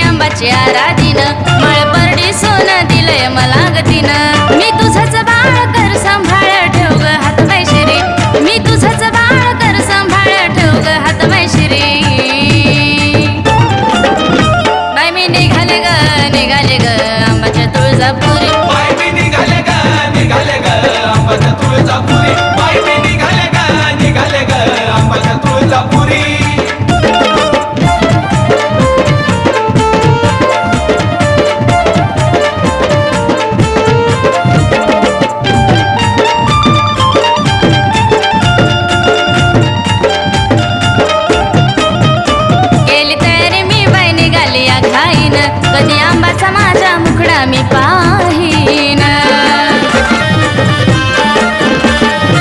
आंबाची आराधिन कधी आंबाचा माझा मुखडा मी पाहीन.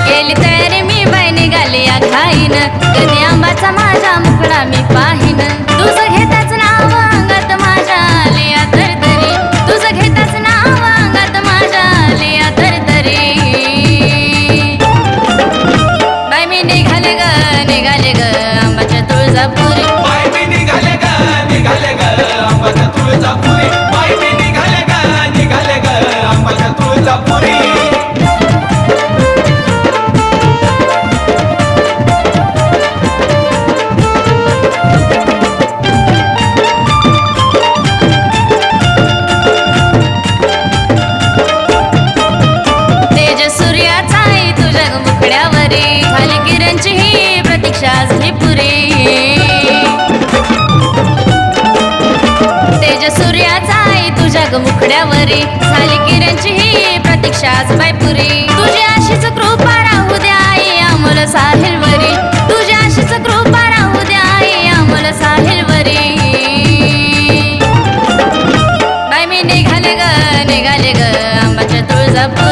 गेली तयारी मी बाय निघाली या घाईन कधी आंबाचा माझा मुखडा मी पाहीन. तुझं घेताच नाव अंगात माझ्या आलिया तर तरी. तुझं घेताच नाव अंगात माझ्या आलिया तर तरी. बाय मी निघाले ग निघाले ग. वारे झाले किरणची ही प्रतीक्षा झाली पुरे तेज सूर्याचा आहे तुझ्या मुखड्यावरे. झाली किरणची ही प्रतीक्षा बाय पुरे तुझी आशीच कृपा राहू द्या आई अमोल साहिल वरे तुझ्या आशीच कृपा राहू द्या आई अमोल साहिल वरे बाय मी निघाले ग निघाले ग आंबाच्या तुळजापूर